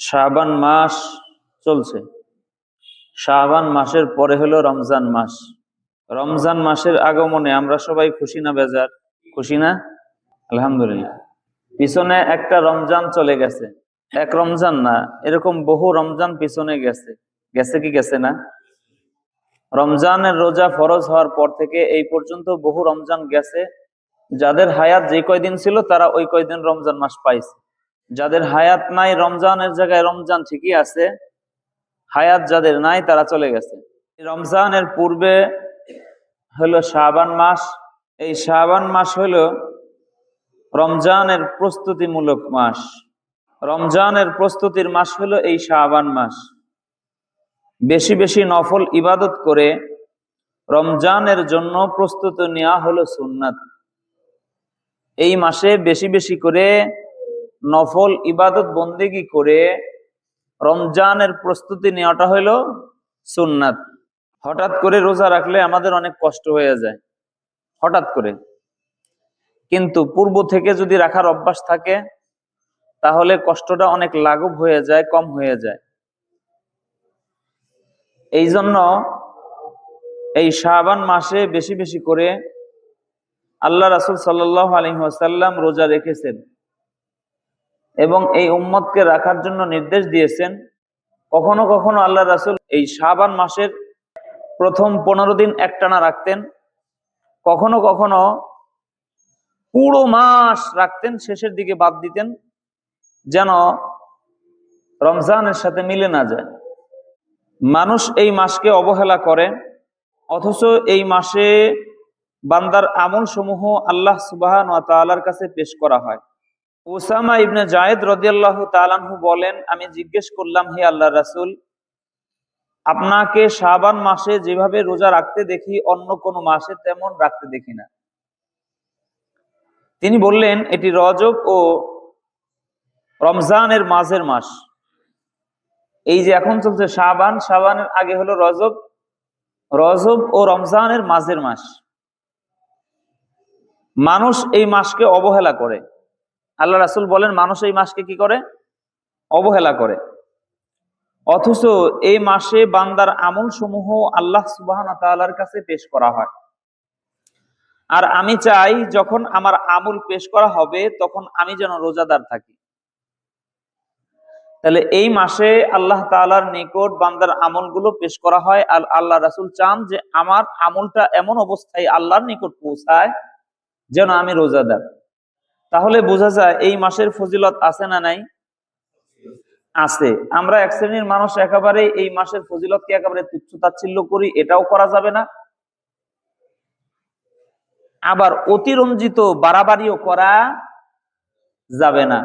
শাবান মাস চলছে। শাবান মাসের পরে হলো রমজান মাস। রমজান মাসের আগমনে আমরা সবাই খুশি না বেজার? খুশি না? আলহামদুলিল্লাহ। পিছনে একটা রমজান চলে গেছে। এক রমজান না, এরকম বহু রমজান পিছনে গেছে। গেছে কি গেছে না? রমজানের রোজা ফরজ হওয়ার পর থেকে এই পর্যন্ত বহু রমজান গেছে। যাদের হায়াত যে কয়দিন ছিল, তারা ওই কয়দিন রমজান মাস পাইছে। যাদের হায়াত নাই, রমজানের জায়গায় রমজান ঠিকই আছে। হায়াত যাদের নাই, তারা চলে গেছে। রমজানের পূর্বে হলো শাবান মাস। এই শাবান মাস হলো রমজানের প্রস্তুতিমূলক মাস। রমজানের প্রস্তুতির মাস হলো এই শাবান মাস। বেশি বেশি নফল ইবাদত করে রমজানের জন্য প্রস্তুত নেওয়া হলো সুন্নাত। এই মাসে বেশি বেশি করে নফল ইবাদত বন্দেগি করে? রমজানের প্রস্তুতি নেওয়াটা হলো সুন্নাত। হঠাৎ করে রোজা রাখলে আমাদের অনেক কষ্ট হয়ে যায়। হঠাৎ করে। কিন্তু পূর্ব থেকে যদি রাখার অভ্যাস থাকে, তাহলে কষ্টটা অনেক লাঘব হয়ে যায়, কম হয়ে যায়। এই জন্য এই শাবান মাসে বেশি বেশি করে আল্লাহ রাসুল সাল্লাহ আলহিহাসাল্লাম রোজা রেখেছেন। এবং এই উম্মতকে রাখার জন্য নির্দেশ দিয়েছেন। কখনো কখনো আল্লাহ রাসুল এই শাবান মাসের প্রথম পনেরো দিন একটানা রাখতেন। কখনো কখনো পুরো মাস রাখতেন, শেষের দিকে বাদ দিতেন, যেন রমজানের সাথে মিলে না যায়। মানুষ এই মাসকে অবহেলা করে, অথচ এই মাসে বান্দার আমল সমূহ আল্লাহ সুবাহ কাছে পেশ করা হয়। ওসামা ইবনে জায়েদ রদিয়াল্লাহ তালানহু বলেন, আমি জিজ্ঞেস করলাম, হে আল্লাহ রাসুল, আপনাকে শাবান মাসে যেভাবে রোজা রাখতে দেখি, অন্য কোন মাসে তেমন রাখতে দেখি না। তিনি বললেন, এটি রজব ও রমজানের মাঝের মাস। এই যে এখন চলছে শাবান, শাবানের আগে হলো রজব রজব ও রমজানের মাঝের মাস। মানুষ এই মাসকে অবহেলা করে। আল্লাহ রাসুল বলেন, মানুষ এই মাসকে কি করে? অবহেলা করে। অথচ এই মাসে বান্দার আমল সমূহ আল্লাহ সুবাহ কাছে পেশ করা হয়। আর আমি চাই যখন আমার আমল পেশ করা হবে, তখন আমি যেন রোজাদার থাকি। তাহলে এই মাসে আল্লাহ তালার নিকট বান্দার আমলগুলো পেশ করা হয় আর আল্লাহ রাসুল চান যে আমার আমলটা এমন অবস্থায় আল্লাহর নিকট পৌঁছায় যেন আমি রোজাদার। তাহলে বোঝা যায় এই মাসের ফজিলত আছে না নাই? আছে। আমরা এক শ্রেণির মানুষ একেবারে এই মাসের ফজিলতকে একেবারে তুচ্ছ তাচ্ছিল্য করি, এটাও করা যাবে না। আবার অতিরঞ্জিত বাড়াবাড়িও করা যাবে না।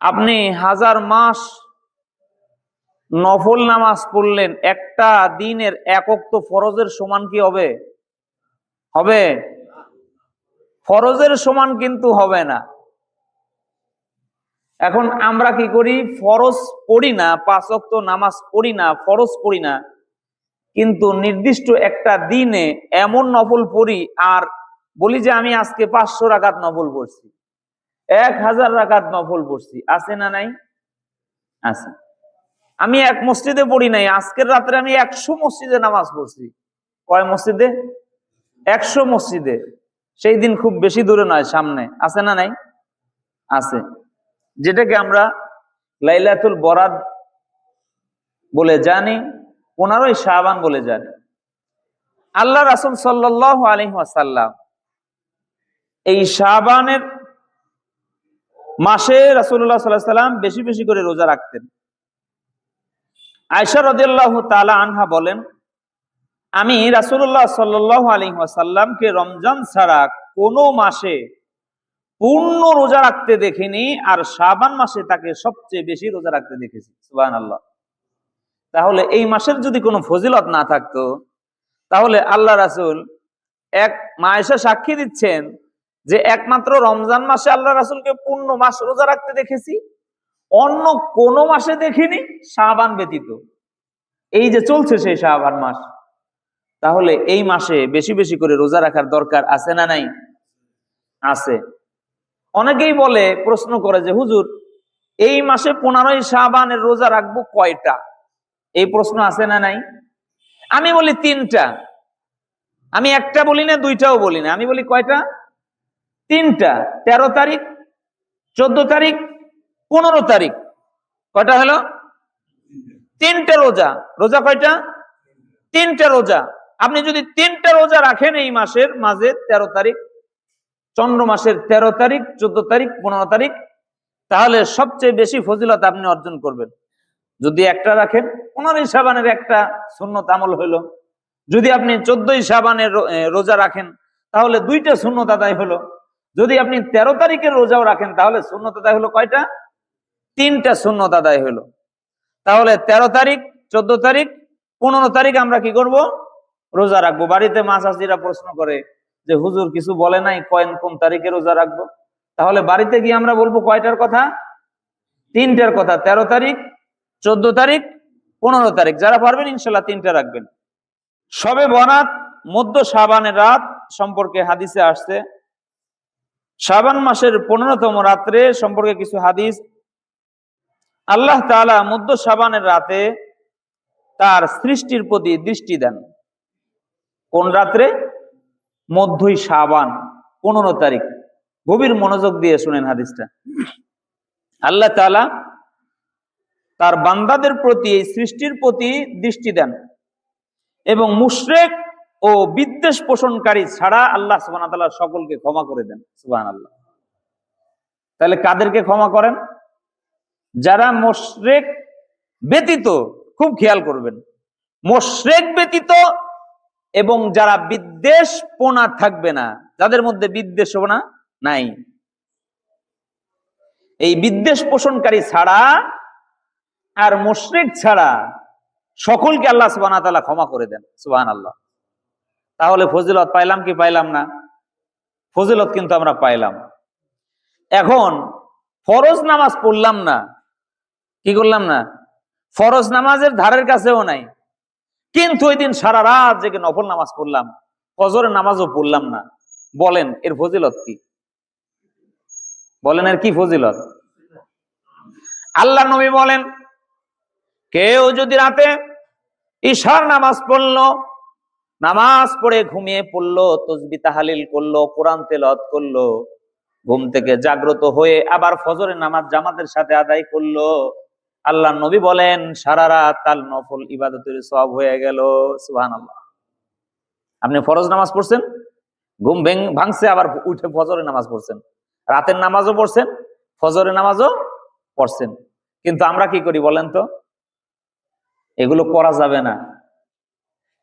আপনি হাজার মাস নফল নামাজ পড়লেন, একটা দিনের একক তো ফরজের সমান কি হবে? হবে? ফরজের সমান কিন্তু হবে না। এখন আমরা কি করি? ফরজ পড়ি না, পাঁচ অক্ত নামাজ পড়ি না, ফরজ পড়ি না। কিন্তু নির্দিষ্ট একটা দিনে এমন নফল পড়ি, আর বলি যে আমি আজকে পাঁচশো রাকাত নফল পড়ছি, এক হাজার রাকাত নফল পড়ছি, আছে না নাই? আছে। আমি এক মসজিদে পড়ি নাই, আজকের রাত্রে আমি একশো মসজিদে নামাজ পড়ছি। কয় মসজিদে? একশো মসজিদে। সেই দিন খুব বেশি দূরে নয়, সামনে। আছে না নাই? আছে। যেটাকে আমরা লাইলাতুল বরাদ বলে জানি পনেরোই শাহবান বলে জানি। আল্লাহ রাসুল সাল্লাহ আলহাসাল্লাম এই শাহবানের মাসে রাসুল্লাহ সাল্লাহ সাল্লাম বেশি বেশি করে রোজা রাখতেন। আয়সা রদিয়াল্লাহ তালা আনহা বলেন আমি রাসুল্লাহ সাল্লাহ আলী রমজান ছাড়া কোনো মাসে পূর্ণ রোজা রাখতে দেখিনি আর শাবান মাসে তাকে সবচেয়ে বেশি রোজা রাখতে দেখেছি। সুবাহ আল্লাহ তাহলে এই মাসের যদি কোনো ফজিলত না থাকতো, তাহলে আল্লাহ রাসুল এক মায়েশা সাক্ষী দিচ্ছেন যে একমাত্র রমজান মাসে আল্লাহ রাসুলকে পূর্ণ মাস রোজা রাখতে দেখেছি, অন্য কোন মাসে দেখিনি শাহবান ব্যতীত। এই যে চলছে সেই শাহবান মাস। তাহলে এই মাসে বেশি বেশি করে রোজা রাখার দরকার আছে না নাই? আছে। অনেকেই বলে, প্রশ্ন করে যে, হুজুর, এই মাসে পনেরোই শাহবানের রোজা রাখব কয়টা? এই প্রশ্ন আছে না নাই? আমি বলি তিনটা। আমি একটা বলি না, দুইটাও বলি না। আমি বলি কয়টা? তিনটা। তেরো তারিখ, চোদ্দ তারিখ, পনেরো তারিখ। কয়টা হলো? তিনটা রোজা। রোজা কয়টা? তিনটা রোজা। আপনি যদি তিনটা রোজা রাখেন এই মাসের মাঝে তেরো তারিখ, চন্দ্র মাসের তেরো তারিখ, চোদ্দ তারিখ, পনেরো তারিখ, তাহলে সবচেয়ে বেশি ফজিলত আপনি অর্জন করবেন। যদি একটা রাখেন, পনেরোই সাবানের একটা সুন্নত আমল হইল। যদি আপনি চোদ্দই সাবানের রোজা রাখেন, তাহলে দুইটা শূন্যত আদায় হলো যদি আপনি তেরো তারিখের রোজাও রাখেন, তাহলে শূন্যত আদায় হলো কয়টা? তিনটা শূন্যত আদায় হলো তাহলে তেরো তারিখ, চোদ্দ তারিখ, পনেরো তারিখ আমরা কি করব? রোজা রাখব। বাড়িতে মা চাষিরা প্রশ্ন করে যে, হুজুর, কিছু বলে নাই? কয়েন কোন তারিখে রোজা রাখব? তাহলে বাড়িতে গিয়ে আমরা বলব কয়টার কথা? তিনটার কথা। তেরো তারিখ, চোদ্দ তারিখ, পনেরো তারিখ। যারা পারবেন ইনশাল্লাহ তিনটা রাখবেন। সবে বরাত মধ্য সাবানের রাত সম্পর্কে হাদিসে আসছে। সাবান মাসের পনেরোতম রাত্রে সম্পর্কে কিছু হাদিস। আল্লাহ তাআলা মধ্য সাবানের রাতে তার সৃষ্টির প্রতি দৃষ্টি দেন। কোন রাত্রে? মধ্যই সাবান পনেরো তারিখ। গভীর মনোযোগ দিয়ে শুনেন হাদিসটা। আল্লাহ তাআলা তার বান্দাদের প্রতি, এই সৃষ্টির প্রতি দৃষ্টি দেন এবং মুশরেক ও বিদ্বেষ পোষণকারী ছাড়া আল্লাহ সুবাহ সকলকে ক্ষমা করে দেন। সুবাহ আল্লাহ তাহলে কাদেরকে ক্ষমা করেন? যারা মোশরেক ব্যতীত, খুব খেয়াল করবেন, মোশরেক ব্যতীত এবং যারা বিদ্বেষ পোনা থাকবে না, যাদের মধ্যে বিদ্বেষ পোনা নাই। এই বিদ্বেষ পোষণকারী ছাড়া আর মুশরিক ছাড়া সকলকে আল্লাহ সুবাহ তাআলা ক্ষমা করে দেন সুবাহ আল্লাহ তাহলে ফজিলত পাইলাম কি পাইলাম না? ফজিলত কিন্তু আমরা পাইলাম। এখন ফরজ নামাজ পড়লাম না, কি করলাম না? ফরজ নামাজের ধারের কাছেও নাই। কিন্তু ওই দিন সারা রাত জেগে নফল নামাজ পড়লাম, ফজরের নামাজও পড়লাম না। বলেন, এর ফজিলত কি? বলেন, এর কি ফজিলত? আল্লাহ নবী বলেন, কেউ যদি রাতে ঈশার নামাজ পড়ল, নামাজ পড়ে ঘুমিয়ে পড়ল, তসবি তাহালিল করল, কোরআন তেলত করল, ঘুম থেকে জাগ্রত হয়ে আবার ফজরের নামাজ জামাতের সাথে আদায় করল আল্লাহ নবী বলেন, সারা রাত তাল নফল ইবাদতের সব হয়ে গেল সুহান আল্লাহ আপনি ফরজ নামাজ পড়ছেন? ঘুম ভেঙ, ভাঙছে, আবার উঠে ফজরের নামাজ পড়ছেন। রাতের নামাজও পড়ছেন, ফজরের নামাজও পড়ছেন। কিন্তু আমরা কি করি বলেন তো? এগুলো করা যাবে না।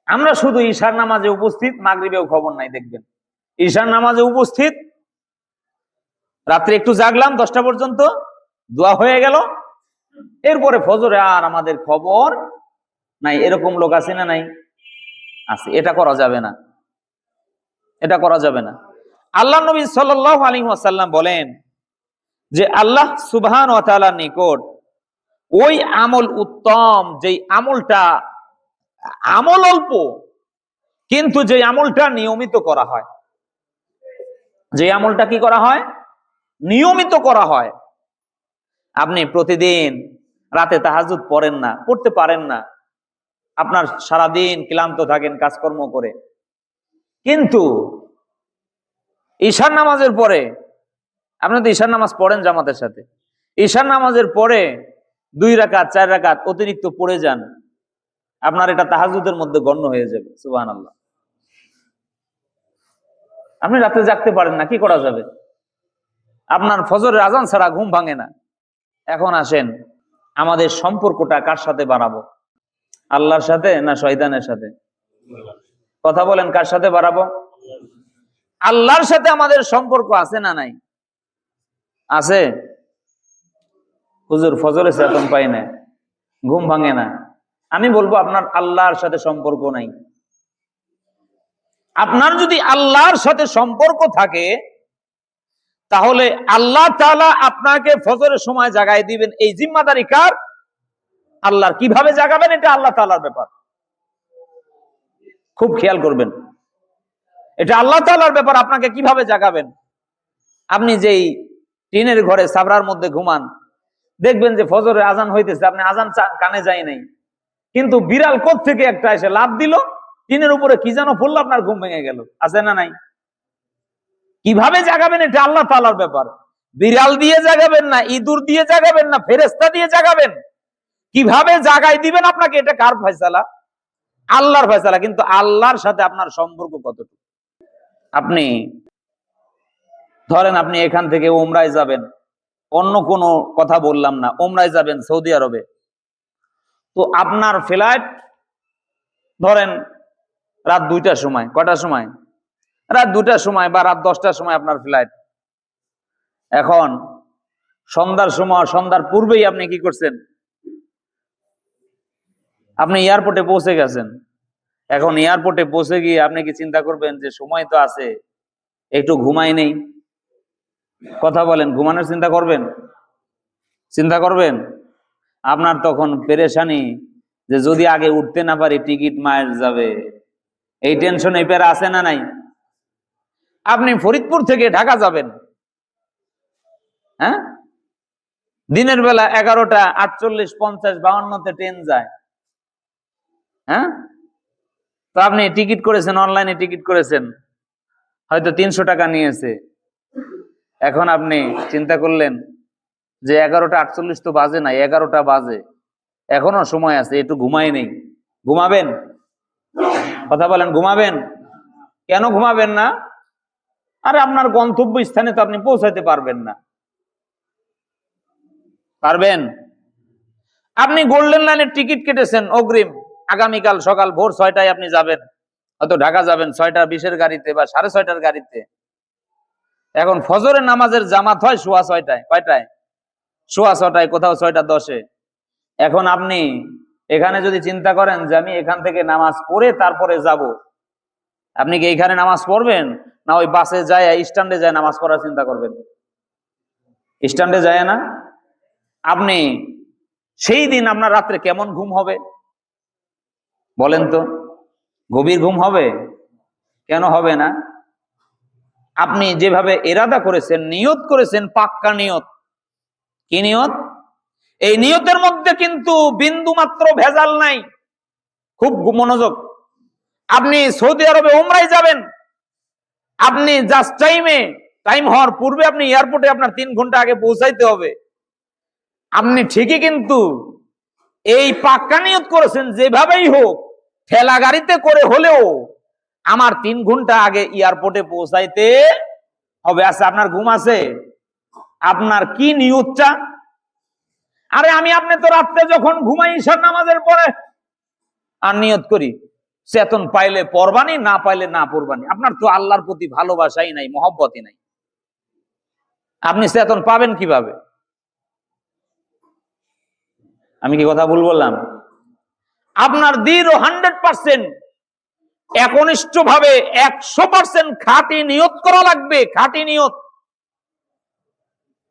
আমরা শুধু ঈশার নামাজে উপস্থিত, মাগরিবেও খবর নাই, দেখবেন। ঈশার নামাজে উপস্থিত, রাত্রে একটু জাগলাম, দশটা পর্যন্ত, দোয়া হয়ে গেল এরপরে ফজরে আর আমাদের খবর নাই, এরকম লোক আছে না নাই? আছে, এটা করা যাবে না। এটা করা যাবে না। আল্লাহ নবী সাল্লাহ আলী আসাল্লাম বলেন যে আল্লাহ সুবহান ও তাআলার নিকট ওই আমল উত্তম, যেই আমলটা, আমল অল্প, কিন্তু যে আমলটা নিয়মিত করা হয়। যে আমলটা কি করা হয়? নিয়মিত করা হয়। আপনি প্রতিদিন রাতে তাহাজুদ পড়েন না, পড়তে পারেন না। আপনার সারাদিন ক্লান্ত থাকেন, কাজকর্ম করে। কিন্তু ঈশার নামাজের পরে, আপনি তো ঈশার নামাজ পড়েন জামাতের সাথে, ঈশার নামাজের পরে দুই রাকাত, চার রাকাত অতিরিক্ত পড়ে যান, আপনার এটা তাহাজুদের মধ্যে গণ্য হয়ে যাবে সুবাহ আল্লাহ আপনি রাতে জাগতে পারেন না, কি করা যাবে? আপনার ফজরের আজান ছাড়া ঘুম ভাঙে না। এখন আসেন, আমাদের সম্পর্কটা কার সাথে বাড়াবো? আল্লাহর সাথে না শয়তানের সাথে? কথা বলেন, কার সাথে বাড়াবো? আল্লাহর সাথে আমাদের সম্পর্ক আছে না নাই? আছে? হুজুর ফজরে চেতন পাই না, ঘুম ভাঙে না। আমি বলব, আপনার আল্লাহর সাথে সম্পর্ক নাই। আপনার যদি আল্লাহর সাথে সম্পর্ক থাকে তাহলে আল্লাহ তাআলা আপনাকে ফজরের সময় জাগাই দিবেন। এই জিম্মাদারি কার? আল্লাহর। কীভাবে জাগাবেন? এটা আল্লাহ তাআলার ব্যাপার। খুব খেয়াল করবেন। এটা আল্লাহ তাআলার ব্যাপার। আপনাকে কীভাবে জাগাবেন? আপনি যেই টিনের ঘরে সাবরার মধ্যে ঘুমান, দেখবেন যে ফজরের আজান হইতেছে, আপনি আজান কানে যাই নাই। কিন্তু বিড়াল কোথ থেকে একটা এসে লাভ দিল? টিনের উপরে কি যেন পড়ল আপনার ঘুম ভেঙে গেল। আছে না নাই? কীভাবে জাগাবেন এটা আল্লাহ তালার ব্যাপার। বিড়াল দিয়ে জাগাবেন না, ইঁদুর দিয়ে জাগাবেন না ফেরেস্তা দিয়ে জাগাবেন। কীভাবে জাগাই দিবেন আপনাকে, এটা কার ফয়সালা? আল্লাহর ফয়সালা, কিন্তু আল্লাহর সাথে আপনার সম্পর্ক কতটুকু? আপনি, ধরেন আপনি এখান থেকে ওমরায় যাবেন, অন্য কোনো কথা বললাম না ওমরায় যাবেন সৌদি আরবে। তো আপনার ফ্লাইট ধরেন রাত দুইটার সময়, কটার সময়? রাত দুটার সময় বা রাত দশটার সময় আপনার ফ্লাইট এখন সন্ধ্যার সময়, সন্ধ্যার পূর্বেই আপনি কি করছেন? আপনি এয়ারপোর্টে পৌঁছে গেছেন। এখন এয়ারপোর্টে পৌঁছে গিয়ে আপনি কি চিন্তা করবেন যে সময় তো আছে, একটু ঘুমাই নেই? কথা বলেন, ঘুমানোর চিন্তা করবেন? চিন্তা করবেন? আপনার তখন পেরেশানি যে যদি আগে উঠতে না পারি, টিকিট মায়ের যাবে। এই টেনশন এই পেরা আছে না নাই? আপনি ফরিদপুর থেকে ঢাকা যাবেন। হ্যাঁ? দিনের বেলা এগারোটা, আটচল্লিশ, পঞ্চাশ, বাউন্নতে ট্রেন যায়। হ্যাঁ? তো আপনি টিকিট করেছেন, অনলাইনে টিকিট করেছেন। হয়তো তিনশো টাকা নিয়েছে। এখন আপনি চিন্তা করলেন যে এগারোটা, আটচল্লিশ তো বাজে না, এগারোটা বাজে। এখনও সময় আছে, একটু ঘুমাই নেই। ঘুমাবেন? কথা বলেন, ঘুমাবেন? কেন ঘুমাবেন না? আরে আপনার গন্তব্য স্থানে তো আপনি পৌঁছাতে পারবেন না। পারবেন? আপনি গোল্ডেন লাইনের টিকিট কেটেছেন অগ্রিম। আগামীকাল সকাল ভোর ছয়টায় আপনি যাবেন। হয়তো ঢাকা যাবেন ছয়টা বিশের গাড়িতে বা সাড়ে ছয়টার গাড়িতে। এখন ফজরের নামাজের জামাত হয় সোয়া ছয়টায়, কয়টায়? সোয়া ছটায়, কোথাও ছয়টা দশে। এখন আপনি এখানে যদি চিন্তা করেন যে আমি এখান থেকে নামাজ পড়ে তারপরে যাব, আপনি কি এইখানে নামাজ পড়বেন? না, ওই বাসে যায় স্ট্যান্ডে যায় নামাজ পড়ার চিন্তা করবেন। স্ট্যান্ডে যায় না? আপনি সেই দিন আপনার রাত্রে কেমন ঘুম হবে? বলেন তো, গভীর ঘুম হবে? কেন হবে না? আপনি যেভাবে এরাদা করেছেন, নিয়ত করেছেন, পাক্কা নিয়ত। কি নিয়ত? এই নিয়তের মধ্যে কিন্তু বিন্দু মাত্র ভেজাল নাই। খুব মনোযোগ। আপনি সৌদি আরবে উমরাই যাবেন আপনি জাস্ট টাইমে টাইম হওয়ার পূর্বে আপনি এয়ারপোর্টে আপনার তিন ঘণ্টা আগে পৌঁছাইতে হবে। আপনি ঠিকই কিন্তু এই পাক্কা নিয়ত করেছেন, যেভাবেই হোক, ঠেলা গাড়িতে করে হলেও আমার তিন ঘণ্টা আগে এয়ারপোর্টে পৌঁছাইতে হবে। আছে আপনার ঘুম আছে? আপনার কি নিয়তটা? আরে আমি আপনি তো রাত্রে যখন ঘুমাই ঈশার নামাজের পরে আর নিয়ত করি। চেতন পাইলে পরবানি না পাইলে না পরবানি আপনার তো আল্লাহর প্রতি ভালোবাসাই নাই, মহব্বতই নাই। আপনি চেতন পাবেন কীভাবে? আমি কি কথা ভুল বললাম? আপনার দৃঢ় হান্ড্রেড পার্সেন্ট একনিষ্ঠ ভাবে একশো পার্সেন্ট খাঁটি নিয়ত করা লাগবে, খাঁটি নিয়ত।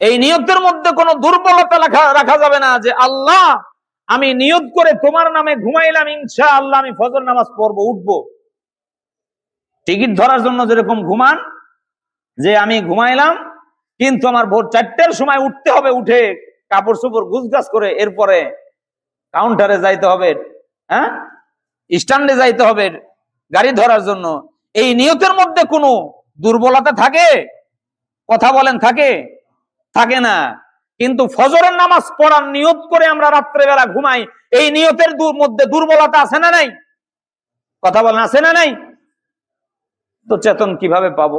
এই নিয়তের মধ্যে কোনো দুর্বলতা রাখা যাবে না যে আল্লাহ আমি নিয়ত করে তোমার নামে ঘুমাইলাম ইনশা আল্লাহ আমি ফজর নামাজ পড়ব, উঠবো। টিকিট ধরার জন্য যেরকম ঘুমান, যে আমি ঘুমাইলাম, কিন্তু আমার ভোর চারটের সময় উঠতে হবে, উঠে কাপড় চোপড় গুছগাছ করে এরপরে কাউন্টারে যাইতে হবে হ্যাঁ? স্ট্যান্ডে যাইতে হবে গাড়ি ধরার জন্য। এই নিয়তের মধ্যে কোনো দুর্বলতা থাকে? কথা বলেন, থাকে? থাকে না। কিন্তু ফজরের নামাজ পড়ার নিয়ত করে আমরা রাত্রেবেলা ঘুমাই। এই নিয়তের মধ্যে দুর্বলতা আছে না নাই? কথা বলেন, আছে না নাই? তো চেতন কীভাবে পাবো?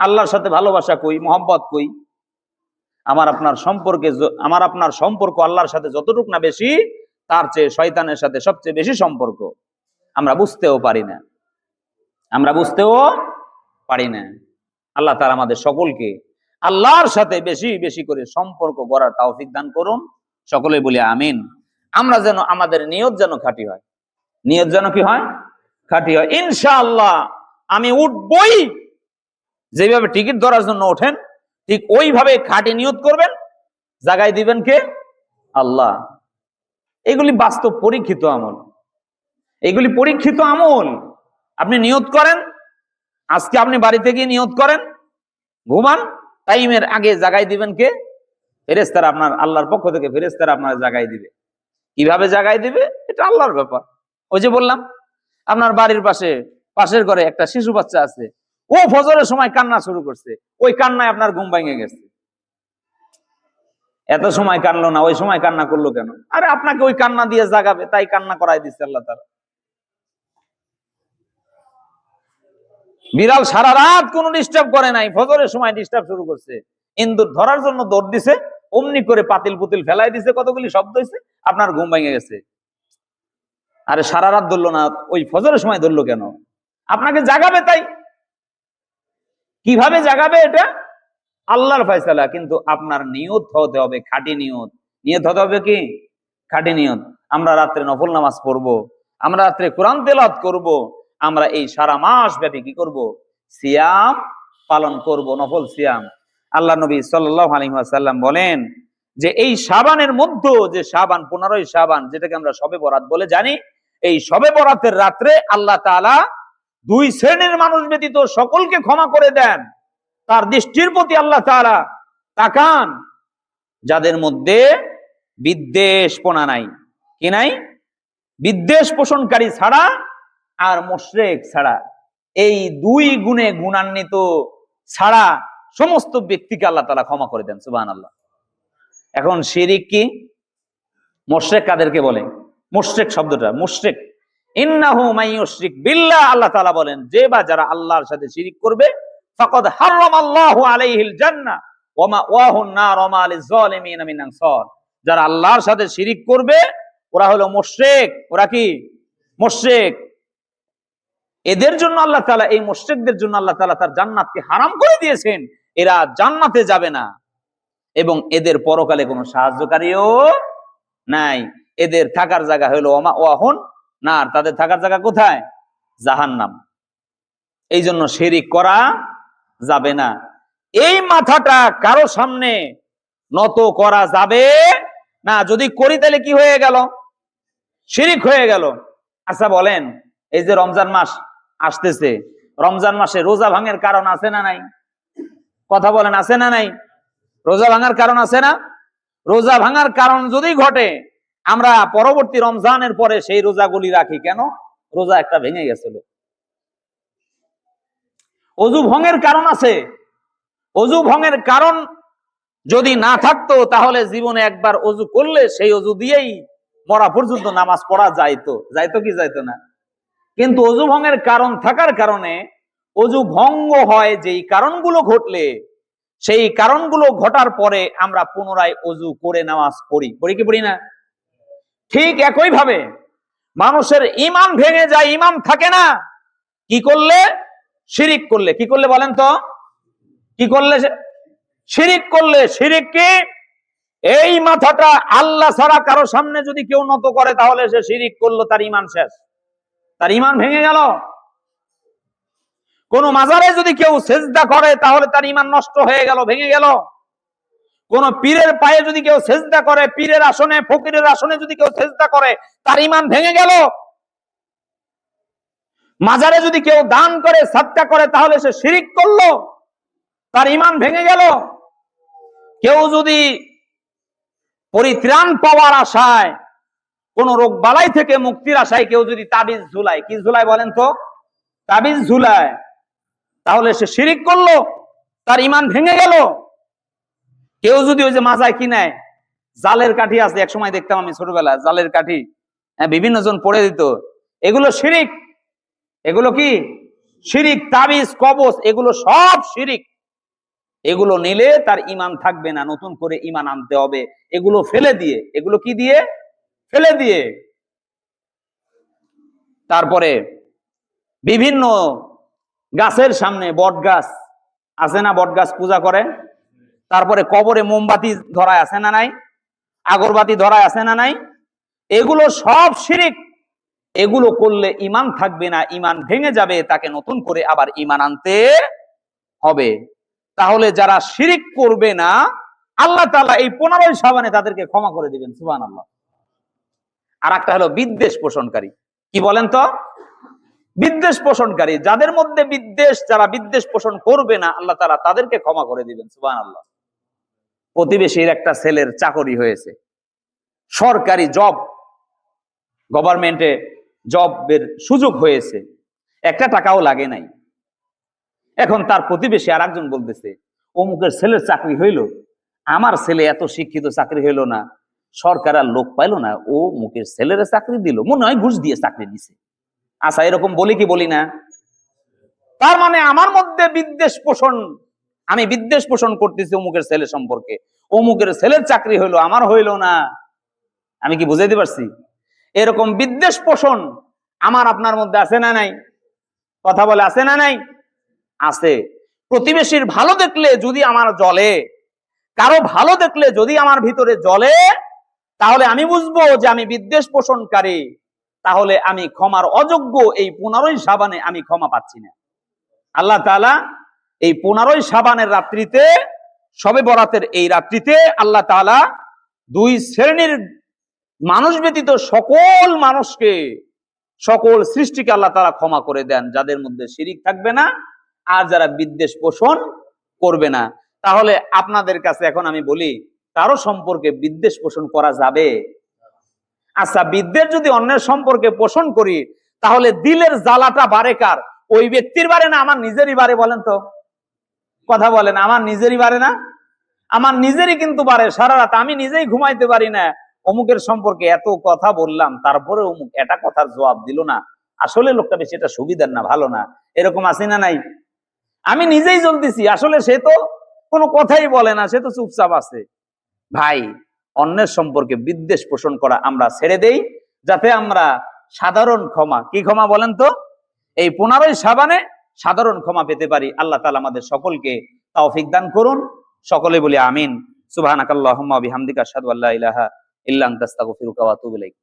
আল্লাহর সাথে ভালোবাসা কই মোহাম্মত কই? আমার আপনার সম্পর্কে আমার আপনার সম্পর্ক আল্লাহর সাথে যতটুক না বেশি, তার চেয়ে শয়তানের সাথে সবচেয়ে বেশি সম্পর্ক। আমরা বুঝতেও পারি না। আমরা বুঝতেও পারি না। আল্লাহ তার আমাদের সকলকে আল্লাহর সাথে বেশি বেশি করে সম্পর্ক গড়ার তাওফিক দান করুন। সকলে বলি আমিন। আমরা যেন আমাদের নিয়ত যেন খাঁটি হয়। নিয়ত যেন কি হয়? খাঁটি হয়। ইনশাআল্লাহ আমি উঠবই। যেভাবে টিকিট ধরার জন্য ওঠেন, ঠিক ওইভাবে খাঁটি নিয়ত করবেন। জাগাই দিবেন কে? আল্লাহ। এগুলি বাস্তব পরীক্ষিত আমল। এগুলি পরীক্ষিত আমল। আপনি নিয়ত করেন, আজকে আপনি বাড়িতে গিয়ে নিয়ত করেন, ঘুমান টাইমের আগে জাগাই দিবেন কে? ফেরেস্তারা আপনার আল্লাহর পক্ষ থেকে ফেরেস্তারা আপনার জাগাই দিবে। কীভাবে জাগাই দিবে? এটা আল্লাহর ব্যাপার। ওই যে বললাম, আপনার বাড়ির পাশে, পাশের ঘরে একটা শিশু বাচ্চা আছে, ও ফজরের সময় কান্না শুরু করছে। ওই কান্নায় আপনার ঘুম ভেঙে গেছে। এত সময় কানলো না, ওই সময় কান্না করল কেন? আরে আপনাকে ওই কান্না দিয়ে জাগাবে, তাই কান্না করাই দিচ্ছে আল্লাহ তারা বিড়াল সারা রাত কোনো ডিস্টার্ব করে নাই, ফজরের সময় ডিস্টার্ব শুরু করছে। ইন্দুর ধরার জন্য দৌড় দিছে, অমনি করে পাতিল পুতিল ফেলাই দিছে, কতগুলি শব্দ হয়েছে আপনার ঘুম ভেঙে গেছে। আরে সারা রাত ধরলো না, ওই ফজরের সময় ধরলো কেন? আপনাকে জাগাবে তাই। কীভাবে জাগাবে এটা? আল্লাহর ফয়সালা, কিন্তু আপনার নিয়ত হতে হবে খাঁটি নিয়ত। নিয়ত হতে হবে কি? খাঁটি নিয়ত। আমরা রাত্রে নফল নামাজ পড়ব, আমরা রাত্রে কোরআন তেলাত করব আমরা এই সারা মাস ব্যাপী কি করব? সিয়াম পালন করব, নফল সিয়াম। আল্লাহ নবী আলহিহাসাল্লাম বলেন যে এই সাবানের মধ্যে যে সাবান পনেরোই সাবান যেটাকে আমরা সবে বরাত বলে জানি, এই সবে বরাতের রাত্রে আল্লাহ তাআলা দুই শ্রেণির মানুষ ব্যতীত সকলকে ক্ষমা করে দেন। তার দৃষ্টির প্রতি আল্লাহ তালা তাকান। যাদের মধ্যে বিদ্বেষপনা নাই, কি নাই? বিদ্বেষ পোষণকারী ছাড়া আর মোশরেক ছাড়া এই দুই গুণে গুণান্বিত ছাড়া সমস্ত ব্যক্তিকে আল্লাহ তালা ক্ষমা করে দেন সুবাহ আল্লাহ এখন শিরিক কি? মোশরেক কাদেরকে বলে? মোশরেক শব্দটা, মুশরেক। বিল্লাহ, আল্লাহ তাআলা বলেন, যে বা যারা আল্লাহর সাথে শিরিক করবে, ফাকাদ হারামাল্লাহু আলাইহিল জান্নাহ, ওয়া মাওয়াহুন নার, ওয়া মা লিয-যালিমিন মিন আনসার। যারা আল্লাহর সাথে শিরিক করবে, ওরা হলো মোশরেক। ওরা কি? মোশরেক। এদের জন্য আল্লাহ তালা এই মোশরেকদের জন্য আল্লাহ তালা তার জান্নাতকে হারাম করে দিয়েছেন। এরা জান্নাতে যাবে না। এবং এদের পরকালে কোনো সাহায্যকারীও নাই। এদের থাকার জায়গা হলো ওয়াহন না তাদের থাকার জায়গা কোথায়? জাহান্নাম। এই জন্য শেরিক করা যাবে না। এই মাথাটা কারও সামনে নত করা যাবে না। যদি করি তাহলে কি হয়ে গেল? শিরিক হয়ে গেল। আচ্ছা বলেন, এই যে রমজান মাস আসতেছে। রমজান মাসে রোজা ভাঙের কারণ আছে না নাই? কথা বলেন, আছে না নাই? রোজা ভাঙার কারণ আছে না? রোজা ভাঙার কারণ যদি ঘটে, আমরা পরবর্তী রমজানের পরে সেই রোজাগুলি রাখি কেন? রোজা একটা ভেঙে গেছিল। অজু ভঙ্গের কারণ আছে। অজু ভঙ্গের কারণ যদি না থাকতো, তাহলে জীবনে একবার অজু করলে সেই অজু দিয়েই মরা পর্যন্ত নামাজ পড়া যাইতো। যাইতো কি যাইতো না? কিন্তু অজু ভঙ্গের কারণ থাকার কারণে অজু ভঙ্গ হয় যেই কারণগুলো ঘটলে, সেই কারণগুলো ঘটার পরে আমরা পুনরায় অজু করে নামাজ পড়ি। পড়ি কি পড়ি না? ঠিক একই ভাবে মানুষের ইমান ভেঙে যায়, ইমান থাকে না। কি করলে? শিরিক করলে। কি করলে বলেন তো? কি করলে শিরিক করলে শিরিক কি? এই মাথাটা আল্লাহ ছাড়া কারও সামনে যদি কেউ নত করে তাহলে সে শিরিক করল, তার ইমান শেষ। তার ইমান ভেঙে গেল। কোন মাজারে যদি কেউ সেজদা করে, তাহলে তার ইমান নষ্ট হয়ে গেল, ভেঙে গেল। কোন পীরের পায়ে যদি কেউ সেজদা করে, পীরের আসনে, ফকিরের আসনে যদি কেউ সেজদা করে, তার ইমান ভেঙে গেল। মাজারে যদি কেউ দান করে সাতটা করে, তাহলে সে শিরিক করল। তার ইমান ভেঙে গেল। কেউ যদি পরিত্রাণ পাওয়ার আশায় কোন রোগ বালাই থেকে মুক্তির আশায় কেউ যদি তাবিজ ঝুলায়, কি ঝুলায় বলেন তো? তাবিজ ঝুলায়। তাহলে সে শিরিক করল, তার ইমান ভেঙে গেল। কেউ যদি ওই যে মাজায় কিনায় জালের কাঠি আছে এক সময় দেখতাম আমি ছোটবেলা জালের কাঠি হ্যাঁ বিভিন্ন জন পড়ে দিত। এগুলো শিরিক। এগুলো কি? শিরিক, তাবিজ, কবচ, এগুলো সব শিরিক। এগুলো নিলে তার ইমান থাকবে না, নতুন করে ইমান আনতে হবে। এগুলো ফেলে দিয়ে, এগুলো কি দিয়ে? ফেলে দিয়ে তারপরে বিভিন্ন গাছের সামনে বট গাছ আছে না বট গাছ পূজা করে তারপরে কবরে মোমবাতি ধরায় আছে না নাই? আগরবাতি ধরায় আছে না নাই? এগুলো সব শিরিক। এগুলো করলে ইমান থাকবে না ইমান ভেঙে যাবে, তাকে নতুন করে আবার ইমান আনতে হবে। তাহলে যারা শিরিক করবে না, আল্লাহ তাআলা এই পনেরোই সাবানে তাদেরকে ক্ষমা করে দিবেন সুবান আল্লাহ আর একটা হলো বিদ্বেষ পোষণকারী। কি বলেন তো? বিদ্বেষ পোষণকারী। যাদের মধ্যে বিদ্বেষ, যারা বিদ্বেষ পোষণ করবে না, আল্লাহ তাআলা তাদেরকে ক্ষমা করে দিবেন সুবান আল্লাহ প্রতিবেশীর একটা ছেলের চাকরি হয়েছে। সরকারি জব, গভর্নমেন্টে জবের সুযোগ হয়েছে। একটা টাকাও লাগে নাই। এখন তার প্রতিবেশী আর একজন বলতেছে, অমুকের ছেলের চাকরি হইল, আমার ছেলে এত শিক্ষিত চাকরি হইল না সরকার আর লোক পাইলো না, ও মুখের ছেলের চাকরি দিল, মনে হয় ঘুষ দিয়ে চাকরি দিছে আচ্ছা এরকম বলি কি বলি না? তার মানে আমার মধ্যে বিদ্বেষ পোষণ, আমি বিদ্বেষ পোষণ করতেছি অমুকের ছেলে সম্পর্কে। অমুকের ছেলের চাকরি হইল, আমার হইল না। আমি কি বুঝাইতে পারছি? এরকম বিদ্বেষ পোষণ আমার আপনার মধ্যে আছে না নাই? কথা বলে আছে না নাই? আছে। প্রতিবেশীর ভালো দেখলে যদি আমার জলে কারও ভালো দেখলে যদি আমার ভিতরে জলে তাহলে আমি বুঝব যে আমি বিদ্বেষ পোষণকারী। তাহলে আমি ক্ষমার অযোগ্য এই পনেরোই সাবানে আমি ক্ষমা পাচ্ছি না। আল্লাহ তাআলা এই পনেরোই সাবানের রাত্রিতে, সবে বরাতের এই রাত্রিতে আল্লাহ তাআলা দুই শ্রেণির মানুষ ব্যতীত সকল মানুষকে, সকল সৃষ্টিকে আল্লাহ তাআলা ক্ষমা করে দেন, যাদের মধ্যে শিরিক থাকবে না আর যারা বিদ্বেষ পোষণ করবে না। তাহলে আপনাদের কাছে এখন আমি বলি কারও সম্পর্কে বিদ্বেষ পোষণ করা যাবে? আচ্ছা বিদ্বেষ যদি অন্যের সম্পর্কে পোষণ করি, তাহলে দিলের জ্বালাটা বাড়ে কার? ওই ব্যক্তির বারে না, আমার নিজেরই বারে বলেন তো? কথা বলেন, আমার নিজেরই বারে না? আমার নিজেরই কিন্তু বারে সারা রাত আমি নিজেই ঘুমাইতে পারি না। অমুকের সম্পর্কে এত কথা বললাম তারপরে অমুক এটা কথার জবাব দিল না। আসলে লোকটা বেশি এটা সুবিধার না, ভালো না। এরকম আছে না নাই? আমি নিজেই জ্বলতেছি, আসলে সে তো কোনো কথাই বলে না, সে তো চুপচাপ আছে। ভাই, অন্যের সম্পর্কে বিদ্বেষ পোষণ করা আমরা ছেড়ে দেই, যাতে আমরা সাধারণ ক্ষমা, কি ক্ষমা বলেন তো? এই পুনরায় সাবানে সাধারণ ক্ষমা পেতে পারি। আল্লাহ তালা আমাদের সকলকে তৌফিক দান করুন। সকলে বলি আমিন। সুবাহ বিহামদিকা আশহাদু আল্লা ইলাহা ইল্লা ইল্লাহ আতুবু ইলাইক।